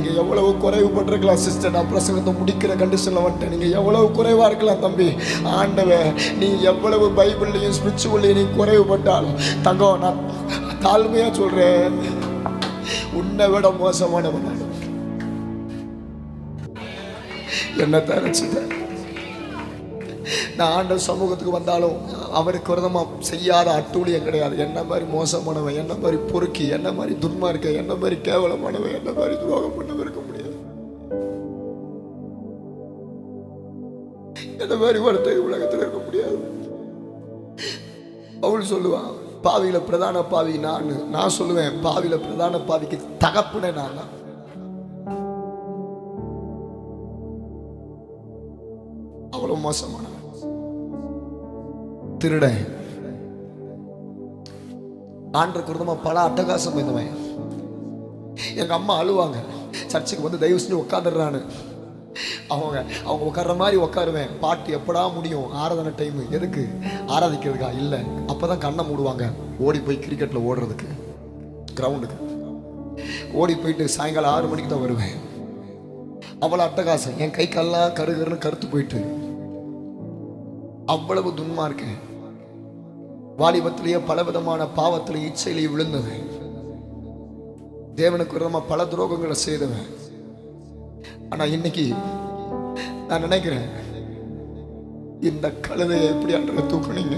நீங்கள் எவ்வளவு குறைவுபட்டிருக்கலாம் சிஸ்டர் நான் பிரசங்கத்தை முடிக்கிற கண்டிஷனில் வந்துட்டேன். நீங்கள் எவ்வளவு குறைவாக இருக்கலாம் தம்பி. ஆண்டவன் நீ எவ்வளவு பைபிள்லையும் ஸ்பிரிச்சுவல்லையும் நீ குறைவுபட்டாலும் தங்கம் நான் தாழ்மையாக சொல்கிறேன் உன்னை விட மோசமானவன் என்ன தரச்சுட்டேன் நான் ஆண்டவர் சமூகத்துக்கு வந்தாலும் அவருக்கு விரதமாக செய்யாத அட்டூழியம் கிடையாது. என்ன மாதிரி மோசமானவன் என்ன மாதிரி பொறுக்கி என்ன மாதிரி துன்மார்க்க என்ன மாதிரி கேவலமானவன் என்ன மாதிரி துரோகம் பண்ணவன் இருக்க முடியாது. என்ன மாதிரி ஒருத்தர் உலகத்தில் இருக்க முடியாது. அவள் சொல்லுவான் பாவியில பிரதான பாவி நான். நான் சொல்லுவேன் பாவியில பிரதான பாவிக்கு தகப்புனே நான். தான் அவ்வளோ மோசமானவன். திருடன் ஆண்டு குருதமா பல அட்டகாசம் இருந்தவன் எங்க அம்மா அழுவாங்க. சர்ச்சுக்கு வந்து தயவு செஞ்சு உட்காந்துடுறான்னு அவங்க அவங்க உட்கார்ற மாதிரி உட்காருவேன். பாட்டு எப்படா முடியும்? ஆராதனை டைம் எதுக்கு? ஆராதிக்கிறதுக்கா? இல்லை. அப்பதான் கண்ணை மூடுவாங்க. ஓடி போய் கிரிக்கெட்ல ஓடுறதுக்கு. கிரவுண்டுக்கு ஓடி போயிட்டு சாயங்காலம் ஆறு மணிக்கு தான் வருவேன். அவ்வளோ அட்டகாசம். என் கை கால்லாம் கருகருன்னு கருத்து போயிட்டு. அவ்வளவு துன்மா இருக்கேன். வாலிபத்திலேயே பலவிதமான பாவத்திலே இச்சையிலேயே விழுந்தது. தேவனுக்கு விரோதமா பல துரோகங்களை செய்தவன். ஆனா இன்னைக்கு நான் நினைக்கிறேன் இந்த கழுதையை எப்படி அன்றை தூக்குனீங்க?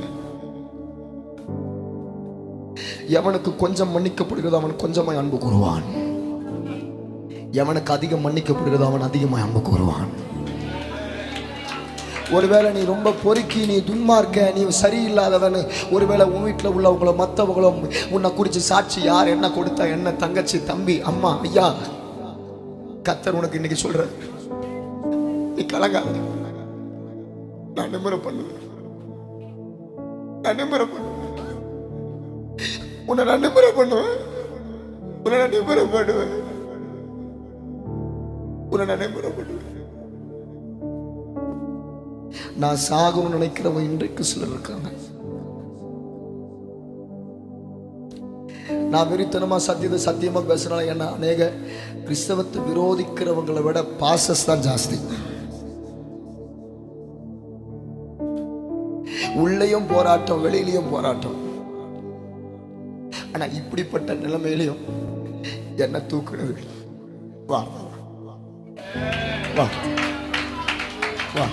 எவனுக்கு கொஞ்சம் மன்னிக்கப்படுகிறது அவன் கொஞ்சமாய் அன்பு கூறுவான். எவனுக்கு அதிகம் மன்னிக்கப்படுகிறது அவன் அதிகமாய் அன்பு கூறுவான். ஒருவேளை நீ ரொம்ப பொறுக்கி நீ துன்மார்க்க நீ சரியில்லாதவன் ஒருவேளை உன் வீட்டில் உள்ளவங்களோ மற்றவங்களோ உன்னை குறித்து சாட்சி யார் என்ன கொடுத்தா என்ன தங்கச்சி தம்பி அம்மா ஐயா? கத்தர் உனக்கு இன்னைக்கு சொல்ற நீ கலங்காத. நான் நிம்மர பண்ணுவேன். நான் நிம்மர பண்ணுவேன். உன்னை நான் நிம்மர பண்ணுவேன். உன்னை நான் நிம்மர பண்ணுவேன். உன்னை நான் நிம்மர பண்ணுவேன். நான் சாகும் நினைக்கிறவங்க இன்றைக்கு சிலர் இருக்காங்க. நான் வெறித்தனமா சத்தியத்தை சத்தியமா பேசுறேன். ஏன்னா அநேக கிறிஸ்தவத்தை விரோதிக்கிறவங்களை விட பாசஸ் தான் ஜாஸ்தி. உள்ளேயும் போராட்டம் வெளியிலையும் போராட்டம். ஆனா இப்படிப்பட்ட நிலைமையிலையும் என்ன தூக்குறது வா. வா. வா.